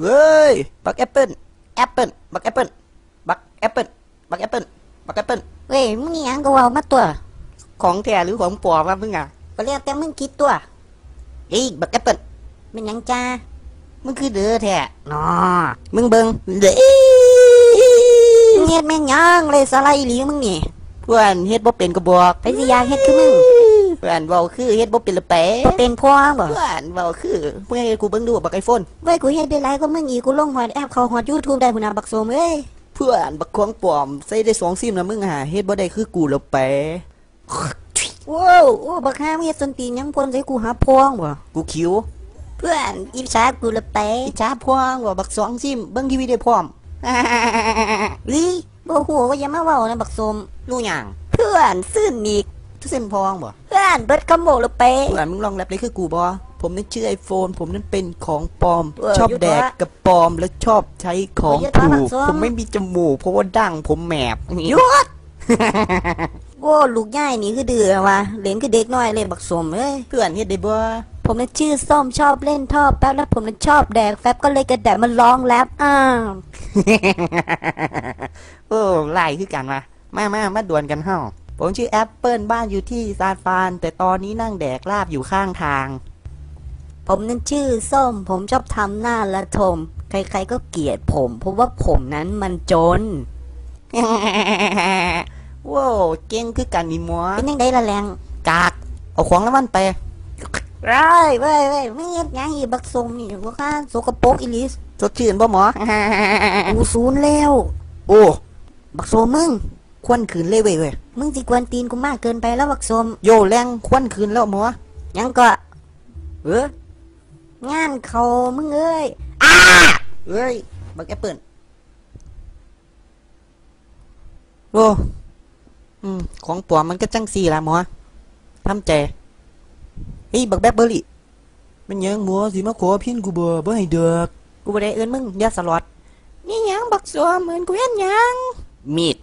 เฮ้ย บักแอปเปิลแอปเปิลบักแอปเปิลบักแอปเปิลบักแอปเปิลบักแอปเปิลเว้ย มึงอิหยังก็เว้ามาตัว ของแท้หรือของปลอมวะมึงอะก็แล้วแต่มึงคิดตัวเอ้ยบักแอปเปิลเป็นหยังจ้า มึงคือเด้อแท้นอมึงเบิ่งเด้มึงเฮ็ดแม่งหยังเลยสาระอีหลีมึงนี่เพื่อนเฮ็ดบ่เป็นก็บอกไปสิอยากเฮ็ดคือมึง เพื่อนเว้าคือเฮ็ดบ่เป็นละแปะบ่เป็นพ่อบ่เพื่อนเว้าคือเมื่อให้กูเบิ่งดูบักไอโฟนเว้ยกูเฮ็ดได้หลายกว่ามึงอีกกูลงฮอดแอปเข้าฮอด YouTube ได้พุ่นน่ะบักโซมเอ้ยเพื่อนบักของปลอมใส่ได้สองซิมนะมึงหาเฮ็ดบ่ได้คือกูละแปะว้าวโอ้บักฮามึงเฮ็ดส้นตีนหยังพ่นใส่กูหาพองบ่กูคิวเพื่อนอิจฉากูละไปอิจฉาพวงว่าบักสองซิมเบิ่งทีวีได้พร้อมลีบ่ฮู้ว่าอย่ามาเว้านะบักโซมรู้หยังเพื่อนซื่นอีก ทุกเส้นพองบ่เพื่อนเบิดคำโบละไปเพื่อนมึงลองแรปเลยคือกูบ่ผมนั่นชื่อไอโฟน ผมนั่นเป็นของปลอมเออชอบหยุดแดกวะกับปลอมและชอบใช้ของหยุดถูวะบักกส้มผมไม่มีจมูกเพราะว่าดั้งผมแหมบหยุดโอ้ลูกย่ายนี่คือเดือว่ะเล่นคือเด็กน้อยเลยบักสมเอ้ยเพื่อนเฮ็ดได้บ่ผมน่ะชื่อส้มชอบเล่นท่อแป๊บแล้วผมน่ะชอบแดกแฟบก็เลยกระแดกมันร้องแรปอ้าวโอ้ไล่คือกันมามามามาดวลกันเฮา ผมชื่อแอปเปิลบ้านอยู่ที่ซานฟราน แต่ตอนนี้นั่งแดกลาบอยู่ข้างทาง ผมนั้นชื่อส้ม ผมชอบทำหน้าละทม ใครๆก็เกลียดผม เพราะว่าผมนั้นมันจน ว้าวเก่งคือกันนี่หมัวเป็นยังไงละแรงกาก เอาของแล้วมันไปไรเว้ยเว้ยไม่เฮ็ดหยังอีบักสมนี่ว่าข้าสกปรกอีหลิสสดชื่นบ่หมอกูศูนย์แล้ว โอ้ บักโซมมึง ควันคืนเลยเว้ยเว้ย มึงสิกวนตีนกูมากเกินไปแล้วบักสมโยแรงควันคืนแล้วหมอยังก็เอองานเขามึงเอ้ยเอ้ยบักแอปเปิลโอ้อืมของปลอมมันก็จังสี่ละหมอทำใจเฮ้ยบักแบล็คเบอร์รี่มันยังหมอสิมาขอพินกูบ่บ่ให้เด็กกูบ่ได้เอิ้นมึงอย่าสลอดนี่หยังบักสัวเหมือนกูเห็นหยังมีด